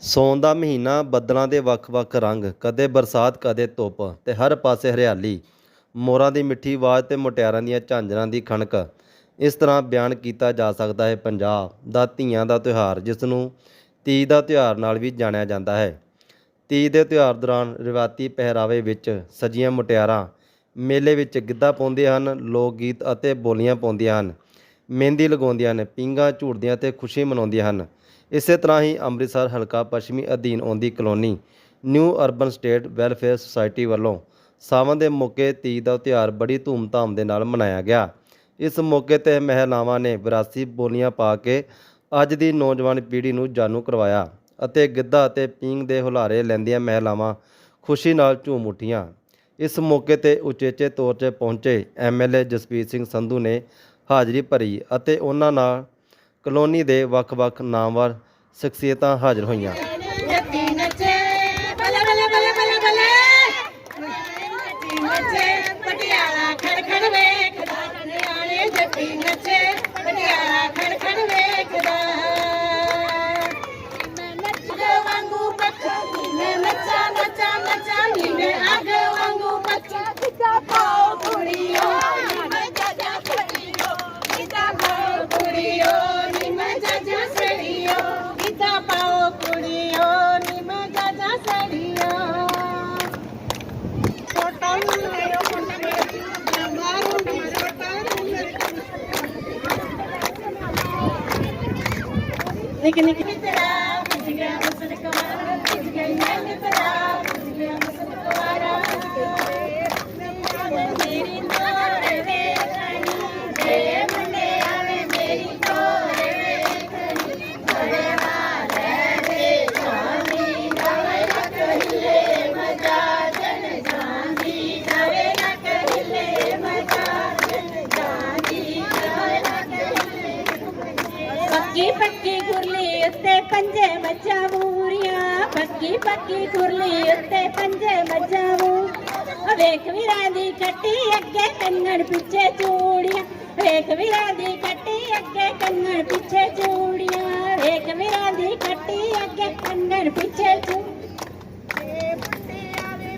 ਸੌਣ ਦਾ ਮਹੀਨਾ, ਬੱਦਲਾਂ ਦੇ ਵੱਖ-ਵੱਖ ਰੰਗ, ਕਦੇ ਬਰਸਾਤ, ਕਦੇ ਧੁੱਪ ਤੇ ਹਰ ਪਾਸੇ ਹਰਿਆਲੀ। ਮੋਰਾਂ ਦੀ ਮਿੱਠੀ ਆਵਾਜ਼ ਤੇ ਮੁਟਿਆਰਾਂ ਦੀਆਂ ਝਾਂਜਰਾਂ ਦੀ ਖਣਕ। ਇਸ ਤਰ੍ਹਾਂ ਬਿਆਨ ਕੀਤਾ ਜਾ ਸਕਦਾ ਹੈ ਪੰਜਾਬ ਦਾ ਧੀਆਂ ਦਾ ਤਿਉਹਾਰ, ਜਿਸ ਨੂੰ ਤੀਜ ਦਾ ਤਿਉਹਾਰ ਨਾਲ ਵੀ ਜਾਣਿਆ ਜਾਂਦਾ ਹੈ। ਤੀਜ ਦੇ ਤਿਉਹਾਰ ਦੌਰਾਨ ਰਿਵਾਇਤੀ ਪਹਿਰਾਵੇ ਵਿੱਚ ਸਜੀਆਂ ਮੁਟਿਆਰਾਂ, ਮੇਲੇ ਵਿੱਚ ਗਿੱਧਾ ਪਾਉਂਦੇ ਹਨ ਲੋਕ ਗੀਤ ਅਤੇ ਬੋਲੀਆਂ ਪਾਉਂਦੀਆਂ ਹਨ। ਮਹਿੰਦੀ ਲਗਾਉਂਦੀਆਂ ਹਨ, ਪੀਂਘਾਂ ਝੂਟਦੀਆਂ ਤੇ ਖੁਸ਼ੀ ਮਨਾਉਂਦੀਆਂ ਹਨ। ਇਸੇ ਤਰ੍ਹਾਂ ਹੀ ਅੰਮ੍ਰਿਤਸਰ ਹਲਕਾ ਪੱਛਮੀ ਅਧੀਨ ਆਉਂਦੀ colony new urban estate welfare society ਵੱਲੋਂ ਸਾਵਣ ਦੇ ਮੌਕੇ ਤੀਜ ਦਾ ਤਿਉਹਾਰ ਬੜੀ ਧੂਮਧਾਮ ਦੇ ਨਾਲ ਮਨਾਇਆ ਗਿਆ। ਇਸ ਮੌਕੇ ਤੇ ਮਹਿਲਾਵਾਂ ਨੇ ਵਿਰਾਸੀ ਬੋਲੀਆਂ ਪਾ ਕੇ ਅੱਜ ਦੀ ਨੌਜਵਾਨ ਪੀੜ੍ਹੀ ਨੂੰ ਜਾਣੂ ਕਰਵਾਇਆ ਅਤੇ ਗਿੱਧਾ ਅਤੇ ਪੀਂਘ ਦੇ ਹੁਲਾਰੇ ਲੈਂਦੀਆਂ ਮਹਿਲਾਵਾਂ ਖੁਸ਼ੀ ਨਾਲ ਝੂਮ ਉੱਠੀਆਂ। ਇਸ ਮੌਕੇ ਤੇ ਉਚੇਚੇ ਤੌਰ 'ਤੇ ਪਹੁੰਚੇ ਐਮਐਲਏ ਜਸਪੀਰ ਸਿੰਘ ਸੰਧੂ ਨੇ ਹਾਜ਼ਰੀ ਭਰੀ ਅਤੇ ਉਹਨਾਂ ਨਾਲ ਕਲੋਨੀ ਦੇ ਵੱਖ-ਵੱਖ ਨਾਮਵਰ ਸ਼ਖਸੀਅਤਾਂ ਹਾਜ਼ਰ ਹੋਈਆਂ। Niki, Niki. ਮੱਝਾਂ ਮੂਰੀਆਂ ਪੱਕੀ ਪੱਕੀ ਗੁਰਲੀ ਉੱਤੇ ਪੰਜੇ ਮੱਝਾਂ ਮੂਰ ਵੇਖ ਵੀਰਾਂ ਦੀ ਕੱਟੀ ਅੱਗੇ ਕੰਗਣ ਪਿੱਛੇ ਚੂੜੀਆਂ। ਵੇਖ ਵੀਰਾਂ ਦੀ ਕੱਟੀ ਅੱਗੇ ਕੰਗਣ ਪਿੱਛੇ ਚੂੜੀਆਂ। ਵੇਖ ਵੀਰਾਂ ਦੀ ਕੱਟੀ ਅੱਗੇ ਕੰਗਣ ਪਿੱਛੇ ਚੂ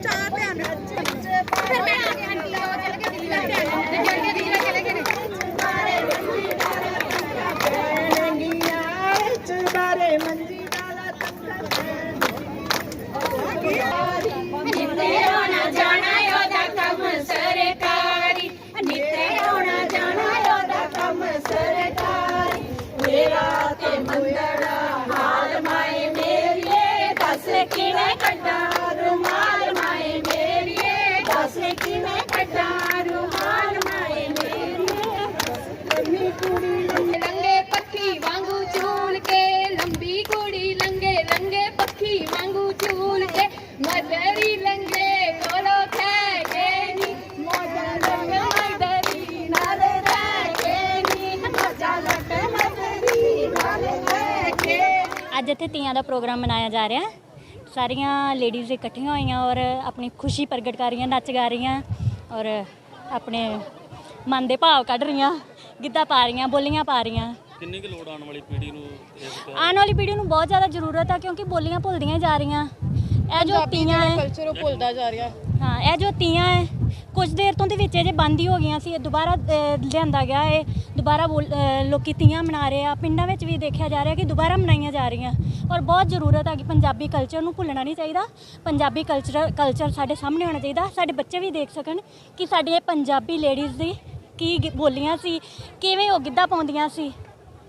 ਚਾਹ ਧਿਆਨ ਫਿਰ ਮੈਂ ਆ ਗਿਆ ਆਂਟੀ ਉਹ ਚਲ ਗਿਆ ਦਿੱਲੀ ਦਾ ਧਿਆਨ ਚਲ ਗਿਆ ਦਿੱਲੀ ਦਾ ਚਲੇ ਗਏ ਚੁਬਾਰੇ ਮੰਜੀ ਨਿੱਤੇ ਆਉਣਾ ਜਾਣਾ ਉਹਦਾ ਕੰਮ ਸਰਕਾਰੀ ਨਿੱਤੇ ਆਉਣਾ ਜਾਣਾ ਉਹਦਾ ਕੰਮ ਸਰਕਾਰੀ ਮੇਰਾ ਤੇ ਮੰਦੜਾ ਹਾਲ ਮਾਏ ਮੇਰੀਏ ਦੱਸ ਕਿਵੇਂ ਕੱਢਾਂ ਰੁਮਾਲ ਮਾਏ ਮੇਰੀਏ ਦੱਸ ਕਿਵੇਂ ਕੱਢਾਂ ਰੁਮਾਲ ਮਾਏ ਮੇਰੀਏ ਲੰਮੀ ਕੁੜੀ ਲੰਗੇ ਪੱਖੀ ਵਾਂਗੂ ਝੂਲ ਕੇ ਲੰਬੀ ਕੁੜੀ ਲੰਗੇ ਲੰਗੇ ਪੱਖੀ ਵਾਂਗੂ ਝੂਲ ਕੇ ਮਦਰੀ ਲੰਗੇ ਕੋਲੋਂ ਖੈ ਕੇ ਨੀ ਮੋਜਾ ਲੰਗ ਮਦਰੀ ਨਾਲ ਰਹਿ ਕੇ ਨੀ ਮੋਜਾ ਲੰਗ ਮਦਰੀ ਨਾਲ ਰਹਿ ਕੇ ਅੱਜ ਇੱਥੇ ਤੀਆਂ ਦਾ ਪ੍ਰੋਗਰਾਮ ਮਨਾਇਆ ਜਾ ਰਿਹਾ। ਹੈ। ਸਾਰੀਆਂ ਲੇਡੀਜ਼ ਇਕੱਠੀਆਂ ਹੋਈਆਂ ਔਰ ਆਪਣੀ ਖੁਸ਼ੀ ਪ੍ਰਗਟ ਕਰ ਰਹੀਆਂ ਨੱਚ ਗਾ ਰਹੀਆਂ ਔਰ ਆਪਣੇ ਮਨ ਦੇ ਭਾਵ ਕੱਢ ਰਹੀਆਂ ਗਿੱਧਾ ਪਾ ਰਹੀਆਂ ਬੋਲੀਆਂ ਪਾ ਰਹੀਆਂ। ਕਿੰਨੀ ਕੁ ਲੋੜ ਆਉਣ ਵਾਲੀ ਪੀੜ੍ਹੀ ਨੂੰ ਆਉਣ ਵਾਲੀ ਪੀੜ੍ਹੀ ਨੂੰ ਬਹੁਤ ਜ਼ਿਆਦਾ ਜ਼ਰੂਰਤ ਹੈ ਕਿਉਂਕਿ ਬੋਲੀਆਂ ਭੁੱਲਦੀਆਂ ਜਾ ਰਹੀਆਂ। ਇਹ ਜੋ ਤੀਆਂ ਹੈ ਕਲਚਰ ਉਹ ਭੁੱਲਦਾ ਜਾ ਰਿਹਾ। ਹਾਂ ਇਹ ਜੋ ਤੀਆਂ ਹੈ ਕੁਝ ਦੇਰ ਤੋਂ ਦੇ ਵਿੱਚ ਇਹ ਜੇ ਬੰਦ ਹੀ ਹੋ ਗਈਆਂ ਸੀ ਇਹ ਦੁਬਾਰਾ ਅ, ਲਿਆਂਦਾ ਗਿਆ ਹੈ ਦੁਬਾਰਾ ਬੋਲ- ਅ, ਲੋਕੀ ਤੀਆਂ ਮਨਾ ਰਹੇ ਆ। ਪਿੰਡਾਂ ਵਿੱਚ ਵੀ ਦੇਖਿਆ ਜਾ ਰਿਹਾ ਕਿ ਦੁਬਾਰਾ ਮਨਾਈਆਂ ਜਾ ਰਹੀਆਂ। ਔਰ ਬਹੁਤ ਜ਼ਰੂਰਤ ਹੈ ਕਿ ਪੰਜਾਬੀ ਕਲਚਰ ਨੂੰ ਭੁੱਲਣਾ ਨਹੀਂ ਚਾਹੀਦਾ। ਪੰਜਾਬੀ ਕਲਚਰ ਕਲਚਰ ਸਾਡੇ ਸਾਹਮਣੇ ਆਉਣਾ ਚਾਹੀਦਾ। ਸਾਡੇ ਬੱਚੇ ਵੀ ਦੇਖ ਸਕਣ ਕਿ ਸਾਡੀਆਂ ਪੰਜਾਬੀ ਲੇਡੀਜ਼ ਦੀ ਕੀ ਗ- ਬੋਲੀਆਂ ਸੀ ਕਿਵੇਂ ਉਹ ਗਿੱਧਾ ਪਾਉਂਦੀਆਂ ਸੀ।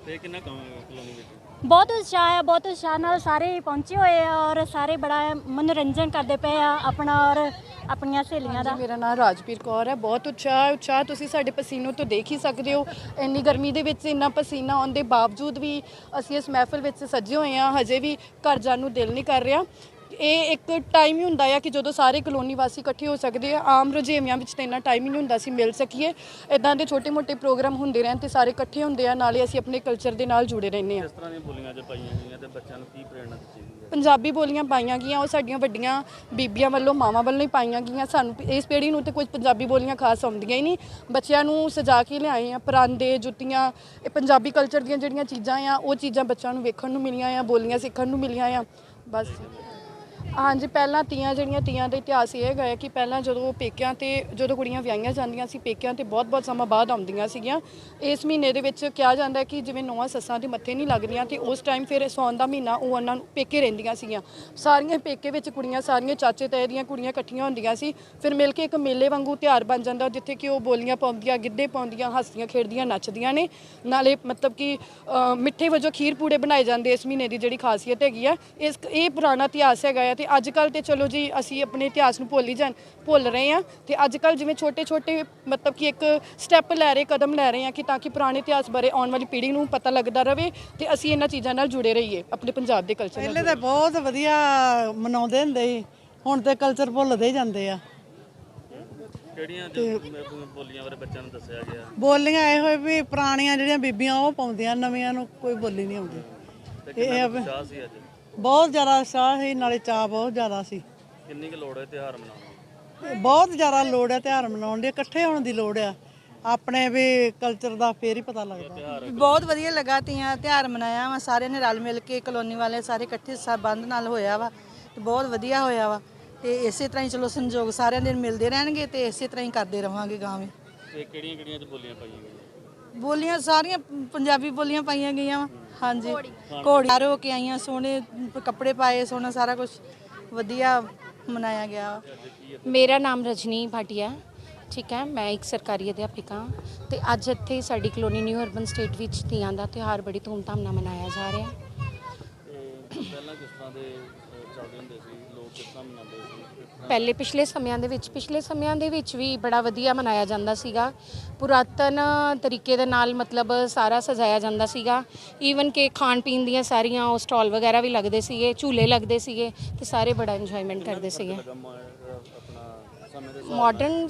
ਤੇ ਕਿੰਨਾ ਕਲੋਨੀ ਵਿੱਚ? ਬਹੁਤ ਉਤਸ਼ਾਹ ਹੈ ਬਹੁਤ ਉਤਸ਼ਾਹ ਨਾਲ ਸਾਰੇ ਪਹੁੰਚੇ ਹੋਏ ਆ ਔਰ ਸਾਰੇ ਬੜਾ ਮਨੋਰੰਜਨ ਕਰਦੇ ਪਏ ਆ ਆਪਣਾ ਔਰ ਆਪਣੀਆਂ ਸਹੇਲੀਆਂ ਦਾ। ਜੀ ਮੇਰਾ ਨਾਮ ਰਾਜਵੀਰ ਕੌਰ ਹੈ। ਬਹੁਤ ਉਤਸ਼ਾਹ ਉਤਸ਼ਾਹ ਤੁਸੀਂ ਸਾਡੇ ਪਸੀਨੋ ਤੋਂ ਦੇਖ ਹੀ ਸਕਦੇ ਹੋ। ਇੰਨੀ ਗਰਮੀ ਦੇ ਵਿੱਚ ਇੰਨਾ ਪਸੀਨਾ ਆਉਣ ਦੇ ਬਾਵਜੂਦ ਵੀ ਅਸੀਂ ਇਸ ਮਹਿਫਲ ਵਿੱਚ ਸੱਜੇ ਹੋਏ ਹਾਂ। ਹਜੇ ਵੀ ਘਰ ਜਾਣ ਨੂੰ ਦਿਲ ਨਹੀਂ ਕਰ ਰਿਹਾ। ਇਹ ਇੱਕ ਟਾਈਮ ਹੀ ਹੁੰਦਾ ਆ ਕਿ ਜਦੋਂ ਸਾਰੇ ਕਲੋਨੀ ਵਾਸੀ ਇਕੱਠੇ ਹੋ ਸਕਦੇ ਆ ਆਮ ਰੁਝੇਵਿਆਂ ਵਿੱਚ ਤਾਂ ਇੰਨਾ ਟਾਈਮ ਹੀ ਨਹੀਂ ਹੁੰਦਾ ਸੀ ਮਿਲ ਸਕੀਏ। ਇਦਾਂ ਦੇ ਛੋਟੇ-ਮੋਟੇ ਪ੍ਰੋਗਰਾਮ ਹੁੰਦੇ ਰਹਿਣ ਤੇ ਸਾਰੇ ਇਕੱਠੇ ਹੁੰਦੇ ਆ। ਨਾਲੇ ਅਸੀਂ ਆਪਣੇ ਕਲਚਰ ਦੇ ਨਾਲ ਜੁੜੇ ਰਹਿੰਦੇ ਆ। ਇਸ ਤਰ੍ਹਾਂ ਦੀਆਂ ਬੋਲੀਆਂ ਅੱਜ ਪਾਈਆਂ ਗਈਆਂ ਤੇ ਬੱਚਿਆਂ ਨੂੰ ਕੀ ਪ੍ਰੇਰਣਾ ਦਿੱਤੀ ਪੰਜਾਬੀ ਬੋਲੀਆਂ ਪਾਈਆਂ ਗਈਆਂ, ਉਹ ਸਾਡੀਆਂ ਵੱਡੀਆਂ ਬੀਬੀਆਂ ਵੱਲੋਂ, ਮਾਵਾਂ ਵੱਲੋਂ ਹੀ ਪਾਈਆਂ ਗਈਆਂ। ਸਾਨੂੰ ਇਸ ਪੀੜ੍ਹੀ ਨੂੰ ਤੇ ਕੁਝ ਪੰਜਾਬੀ ਬੋਲੀਆਂ ਖਾਸ ਆਉਂਦੀਆਂ ਹੀ ਨਹੀਂ। ਬੱਚਿਆਂ ਨੂੰ ਸਜਾ ਕੇ ਲਿਆਏ ਆ, ਪਰਾਂਦੇ, ਜੁੱਤੀਆਂ, ਇਹ ਪੰਜਾਬੀ ਕਲਚਰ ਦੀਆਂ ਜਿਹੜੀਆਂ ਚੀਜ਼ਾਂ ਆ, ਉਹ ਚੀਜ਼ਾਂ ਬੱਚਿਆਂ ਨੂੰ ਵੇਖਣ ਨੂੰ ਮਿਲੀਆਂ ਆ, ਬੋਲੀਆਂ ਸਿੱਖਣ ਨੂੰ ਮਿਲੀਆਂ ਆ। ਬਸ। ਹਾਂਜੀ, ਪਹਿਲਾਂ ਤੀਆਂ ਜਿਹੜੀਆਂ ਤੀਆਂ ਦਾ ਇਤਿਹਾਸ ਇਹ ਹੈਗਾ ਹੈ ਕਿ ਪਹਿਲਾਂ ਜਦੋਂ ਪੇਕਿਆਂ ਤੇ ਜਦੋਂ ਕੁੜੀਆਂ ਵਿਆਹੀਆਂ ਜਾਂਦੀਆਂ ਸੀ, ਪੇਕਿਆਂ ਤੇ ਬਹੁਤ-ਬਹੁਤ ਸਮਾਂ ਬਾਅਦ ਆਉਂਦੀਆਂ ਸੀਗੀਆਂ। ਇਸ ਮਹੀਨੇ ਦੇ ਵਿੱਚ ਕਿਹਾ ਜਾਂਦਾ ਹੈ ਕਿ ਜਿਵੇਂ ਨੌਵਾਂ ਸੱਸਾਂ ਦੇ ਮੱਥੇ ਨਹੀਂ ਲੱਗਦੀਆਂ ਤੇ ਉਸ ਟਾਈਮ ਫਿਰ ਸੌਣ ਦਾ ਮਹੀਨਾ ਉਹ ਉਹਨਾਂ ਨੂੰ ਪੇਕੇ ਰਹਿੰਦੀਆਂ ਸੀਗੀਆਂ। ਸਾਰੀਆਂ ਪੇਕੇ ਵਿੱਚ ਕੁੜੀਆਂ, ਸਾਰੀਆਂ ਚਾਚੇ ਤਾਏ ਦੀਆਂ ਕੁੜੀਆਂ ਇਕੱਠੀਆਂ ਹੁੰਦੀਆਂ ਸੀ। ਫਿਰ ਮਿਲ ਕੇ ਇੱਕ ਮੇਲੇ ਵਾਂਗੂ ਤਿਉਹਾਰ ਬਣ ਜਾਂਦਾ, ਜਿੱਥੇ ਕਿ ਉਹ ਬੋਲੀਆਂ ਪਾਉਂਦੀਆਂ, ਗਿੱਧੇ ਪਾਉਂਦੀਆਂ, ਹੱਸਦੀਆਂ, ਖੇਡਦੀਆਂ, ਨੱਚਦੀਆਂ ਨੇ। ਨਾਲੇ ਮਤਲਬ ਕਿ ਮਿੱਠੇ ਵਜੋਂ ਖੀਰ ਪੂੜੇ ਬਣਾਏ ਜਾਂਦੇ ਇਸ ਮਹੀਨੇ ਦੀ ਜਿਹੜੀ ਖਾਸੀਅਤ ਹੈਗੀ ਆ। ਇਸ, ਇਹ ਪੁਰਾਣਾ ਇਤਿਹਾਸ ਹੈਗਾ ਹੈ ਤੇ ਅੱਜ ਕੱਲ ਤੇ ਚਲੋ ਜੀ ਅਸੀਂ ਆਪਣੇ ਇਤਿਹਾਸ ਨੂੰ ਭੁੱਲ ਹੀ ਜਾਂ ਭੁੱਲ ਰਹੇ ਆ ਤੇ ਅੱਜ ਕੱਲ ਜਿਵੇਂ ਛੋਟੇ ਛੋਟੇ ਮਤਲਬ ਕਿ ਇੱਕ ਸਟੈਪ ਲੈ ਰਹੇ ਕਦਮ ਲੈ ਰਹੇ ਆ ਕਿ ਤਾਂ ਕਿ ਪੁਰਾਣੇ ਇਤਿਹਾਸ ਬਾਰੇ ਆਉਣ ਵਾਲੀ ਪੀੜ੍ਹੀ ਨੂੰ ਪਤਾ ਲੱਗਦਾ ਰਵੇ ਤੇ ਅਸੀਂ ਇਹਨਾਂ ਚੀਜ਼ਾਂ ਨਾਲ ਜੁੜੇ ਰਹੀਏ ਆਪਣੇ ਪੰਜਾਬ ਦੇ ਕਲਚਰ ਨਾਲ ਪਹਿਲੇ ਤਾਂ ਬਹੁਤ ਵਧੀਆ ਮਨਾਉਂਦੇ ਹੁੰਦੇ ਸੀ ਹੁਣ ਤੇ ਕਲਚਰ ਭੁੱਲਦੇ ਹੀ ਜਾਂਦੇ ਆ। ਕਿਹੜੀਆਂ ਬੋਲੀਆਂ ਬਾਰੇ ਬੱਚਿਆਂ ਨੂੰ ਦੱਸਿਆ ਗਿਆ? ਬੋਲੀਆਂ ਇਹ ਹੋਏ ਵੀ ਪੁਰਾਣੀਆਂ ਜਿਹੜੀਆਂ ਬੀਬੀਆਂ ਉਹ ਪਾਉਂਦੀਆਂ ਨਵੀਆਂ ਨੂੰ ਕੋਈ ਬੋਲੀ ਨਹੀਂ ਆਉਂਦੀ। ਇਹ ਆ ਵੀ ਉਤਸ਼ਾਹ ਸੀ ਅੱਜ? ਬਹੁਤ ਜ਼ਿਆਦਾ ਉਤਸ਼ਾਹ ਸੀ ਨਾਲੇ ਚਾਹ ਬਹੁਤ ਜ਼ਿਆਦਾ ਸੀ। ਕਿੰਨੀ ਕੁ ਲੋੜ ਹੈ ਤਿਉਹਾਰ ਮਨਾਉਣ ਦੀ? ਬਹੁਤ ਜ਼ਿਆਦਾ ਲੋੜ ਹੈ ਤਿਉਹਾਰ ਮਨਾਉਣ ਦੀ ਇਕੱਠੇ ਹੋਣ ਦੀ ਲੋੜ ਆ। ਆਪਣੇ ਵੀ ਕਲਚਰ ਦਾ ਫੇਰ ਹੀ ਪਤਾ ਲੱਗਦਾ। ਬਹੁਤ ਵਧੀਆ ਲੱਗਾ ਤੀਆਂ ਤਿਉਹਾਰ ਮਨਾਇਆ ਵਾ ਸਾਰਿਆਂ ਨੇ ਰਲ ਮਿਲ ਕੇ ਕਲੋਨੀ ਵਾਲੇ ਸਾਰੇ ਇਕੱਠੇ ਸੰਬੰਧ ਨਾਲ ਹੋਇਆ ਵਾ ਤੇ ਬਹੁਤ ਵਧੀਆ ਹੋਇਆ ਵਾ। ਤੇ ਇਸੇ ਤਰ੍ਹਾਂ ਹੀ ਚਲੋ ਸੰਯੋਗ ਸਾਰਿਆਂ ਦੇ ਮਿਲਦੇ ਰਹਿਣਗੇ ਤੇ ਇਸੇ ਤਰ੍ਹਾਂ ਹੀ ਕਰਦੇ ਰਵਾਂਗੇ ਗਾਵੇਂ ਤੇ ਕਿਹੜੀਆਂ ਕਿਹੜੀਆਂ ਚ ਬੋਲੀਆਂ ਪਾਈਆਂ ਗਈਆਂ? ਬੋਲੀਆਂ ਸਾਰੀਆਂ ਪੰਜਾਬੀ ਬੋਲੀਆਂ ਪਾਈਆਂ ਗਈਆਂ ਵਾ। ਹਾਂਜੀ ਘੋੜੀ। ਹੋ ਕੇ ਆਈਆਂ ਸੋਹਣੇ ਕੱਪੜੇ ਪਾਏ ਸੋਹਣਾ ਸਾਰਾ ਕੁਝ ਵਧੀਆ ਮਨਾਇਆ ਗਿਆ। ਮੇਰਾ ਨਾਮ ਰਜਨੀ ਭਾਟੀਆ ਠੀਕ ਹੈ ਮੈਂ ਇੱਕ ਸਰਕਾਰੀ ਅਧਿਆਪਿਕਾ ਹਾਂ ਤੇ ਅੱਜ ਇੱਥੇ ਸਾਡੀ ਕਲੋਨੀ ਨਿਊ ਅਰਬਨ ਸਟੇਟ ਵਿੱਚ ਤੀਆਂ ਦਾ ਤਿਉਹਾਰ ਬੜੀ ਧੂਮਧਾਮ ਨਾਲ ਮਨਾਇਆ ਜਾ ਰਿਹਾ। ਤੇ ਪਹਿਲਾਂ ਕਿਸ ਤਰ੍ਹਾਂ ਦੇ ਚੱਲਦੇ ਹੁੰਦੇ ਸੀ ਲੋਕ ਕਿਸ ਤਰ੍ਹਾਂ ਮਨਾਉਂਦੇ ਸੀ ਕਿਸ ਤਰ੍ਹਾਂ ਪਹਿਲੇ ਪਿਛਲੇ ਸਮਿਆਂ ਦੇ ਵਿੱਚ ਪਿਛਲੇ ਸਮਿਆਂ ਦੇ ਵਿੱਚ ਵੀ ਬੜਾ ਵਧੀਆ ਮਨਾਇਆ ਜਾਂਦਾ ਸੀਗਾ। ਪੁਰਾਤਨ ਤਰੀਕੇ ਦੇ ਨਾਲ ਮਤਲਬ ਸਾਰਾ ਸਜਾਇਆ ਜਾਂਦਾ ਸੀਗਾ। ਈਵਨ ਕਿ ਖਾਣ ਪੀਣ ਦੀਆਂ ਸਾਰੀਆਂ ਉਹ ਸਟਾਲ ਵਗੈਰਾ ਵੀ ਲੱਗਦੇ ਸੀਗੇ ਝੂਲੇ ਲੱਗਦੇ ਸੀਗੇ ਤੇ ਸਾਰੇ ਬੜਾ ਇੰਜੋਇਮੈਂਟ ਕਰਦੇ ਸੀਗੇ ਲੱਗਾ ਮ- ਅਹ, ਆਪਣਾ ਸਮੇਂ ਦੇ ਮਾਡਰਨ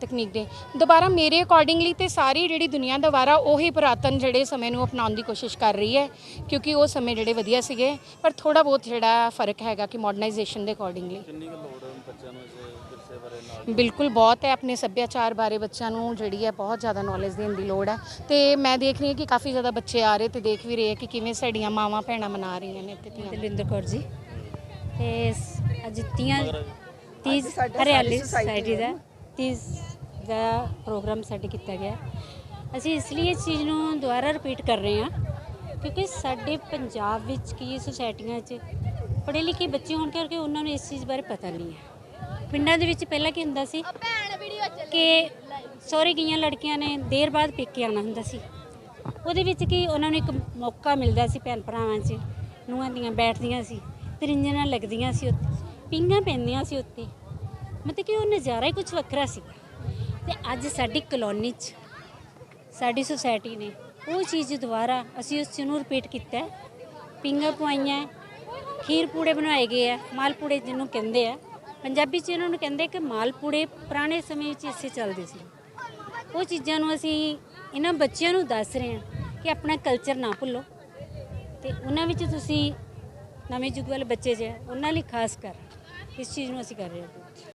ਤਕਨੀਕ ਦੇ। ਦੁਬਾਰਾ ਮੇਰੇ ਅਕੋਰਡਿੰਗਲੀ ਤੇ ਸਾਰੀ ਜਿਹੜੀ ਦੁਨੀਆ ਦੁਬਾਰਾ ਉਹੀ ਪੁਰਾਤਨ ਜਿਹੜੇ ਸਮੇਂ ਨੂੰ ਅਪਣਾਉਣ ਦੀ ਕੋਸ਼ਿਸ਼ ਕਰ ਰਹੀ ਹੈ ਕਿਉਂਕਿ ਉਹ ਸਮੇਂ ਜਿਹੜੇ ਵਧੀਆ ਸੀਗੇ ਪਰ ਥੋੜਾ ਬਹੁਤ ਜਿਹੜਾ ਫ਼ਰਕ ਹੈਗਾ ਕਿ ਮਾਡਰਨਾਈਜੇਸ਼ਨ ਦੇ ਅਕੋਰਡਿੰਗਲੀ ਕਿੰਨੀ ਕੁ ਲੋੜ ਹੈ ਬੱਚਿਆਂ ਨੂੰ ਇਸ ਵਿਰਸੇ ਬਾਰੇ ਨਾਲ? ਬਿਲਕੁਲ ਬਹੁਤ ਹੈ ਆਪਣੇ ਸੱਭਿਆਚਾਰ ਬਾਰੇ ਬੱਚਿਆਂ ਨੂੰ ਜਿਹੜੀ ਹੈ ਬਹੁਤ ਜ਼ਿਆਦਾ ਨੌਲੇਜ ਦੇਣ ਦੀ ਲੋੜ ਹੈ। ਤੇ ਮੈਂ ਦੇਖ ਰਹੀ ਹਾਂ ਕਿ ਕਾਫੀ ਜ਼ਿਆਦਾ ਬੱਚੇ ਆ ਰਹੇ ਤੇ ਦੇਖ ਵੀ ਰਹੇ ਆ ਕਿ ਕਿਵੇਂ ਸਾਡੀਆਂ ਮਾਵਾਂ ਭੈਣਾਂ ਮਨਾ ਰਹੀਆਂ ਨੇ ਤੇ ਤੀਆਂ ਦਲਿੰਦਰ ਕੌਰ ਜੀ। ਤੇ ਅੱਜ ਤੀਆਂ ਤੀਜ ਹਰਿਆਲੀ ਸੁਸਾਇਟੀ ਦਾ ਤੀਜ ਦਾ ਪ੍ਰੋਗਰਾਮ ਸਾਡੇ ਕੀਤਾ ਗਿਆ। ਅਸੀਂ ਇਸ ਲਈ ਇਸ ਚੀਜ਼ ਨੂੰ ਦੁਬਾਰਾ ਰਿਪੀਟ ਕਰ ਰਹੇ ਹਾਂ ਕਿਉਂਕਿ ਸਾਡੇ ਪੰਜਾਬ ਵਿੱਚ ਕੀ ਸੁਸਾਇਟੀਆਂ 'ਚ ਪੜ੍ਹੇ ਲਿਖੇ ਬੱਚੇ ਹੋਣ ਕਰਕੇ ਉਹਨਾਂ ਨੂੰ ਇਸ ਚੀਜ਼ ਬਾਰੇ ਪਤਾ ਨਹੀਂ ਹੈ। ਪਿੰਡਾਂ ਦੇ ਵਿੱਚ ਪਹਿਲਾਂ ਕੀ ਹੁੰਦਾ ਸੀ ਕਿ ਸਹੁਰੇ ਗਈਆਂ ਲੜਕੀਆਂ ਨੇ ਦੇਰ ਬਾਅਦ ਪੇਕੇ ਆਉਣਾ ਹੁੰਦਾ ਸੀ। ਉਹਦੇ ਵਿੱਚ ਕੀ ਉਹਨਾਂ ਨੂੰ ਇੱਕ ਮੌਕਾ ਮਿਲਦਾ ਸੀ ਭੈਣ ਭਰਾਵਾਂ 'ਚ ਨੂੰਹਾਂ ਦੀਆਂ ਬੈਠਦੀਆਂ ਸੀ ਤਰਿੰਜਣਾਂ ਲੱਗਦੀਆਂ ਸੀ ਉੱਤੇ ਪਿੰਗਾਂ ਪੈਂਦੀਆਂ ਸੀ ਉੱਤੇ। ਮਤਲਬ ਕਿ ਉਹ ਨਜ਼ਾਰਾ ਹੀ ਕੁਝ ਵੱਖਰਾ ਸੀ। ਤੇ ਅੱਜ ਸਾਡੀ ਕਲੋਨੀ 'ਚ, ਸਾਡੀ ਸੁਸਾਇਟੀ ਨੇ ਉਹ ਚੀਜ਼ ਦੁਬਾਰਾ ਅਸੀਂ ਉਸ ਨੂੰ ਰਿਪੀਟ ਕੀਤਾ ਹੈ। ਪਵਾਈਆਂ ਖੀਰ ਪੂੜੇ ਬਣਾਏ ਗਏ ਆ ਮਾਲਪੂੜੇ ਜਿਹਨੂੰ ਕਹਿੰਦੇ ਆ। ਪੰਜਾਬੀ 'ਚ ਇਹਨਾਂ ਨੂੰ ਕਹਿੰਦੇ ਕਿ ਮਾਲਪੂੜੇ ਪੁਰਾਣੇ ਸਮੇਂ ਵਿੱਚ ਇਸੇ ਚੱਲਦੇ ਸੀ। ਉਹ ਚੀਜ਼ਾਂ ਨੂੰ ਅਸੀਂ ਇਹਨਾਂ ਬੱਚਿਆਂ ਨੂੰ ਦੱਸ ਰਹੇ ਹਾਂ ਕਿ ਆਪਣਾ ਕਲਚਰ ਨਾ ਭੁੱਲੋ। ਤੇ ਉਹਨਾਂ ਵਿੱਚ ਤੁਸੀਂ ਨਵੇਂ ਯੁੱਗ ਵਾਲੇ ਬੱਚੇ ਜੇ ਉਹਨਾਂ ਲਈ ਖਾਸ ਕਰ ਇਸ ਚੀਜ਼ ਨੂੰ ਅਸੀਂ ਕਰ ਰਹੇ ਹਾਂ।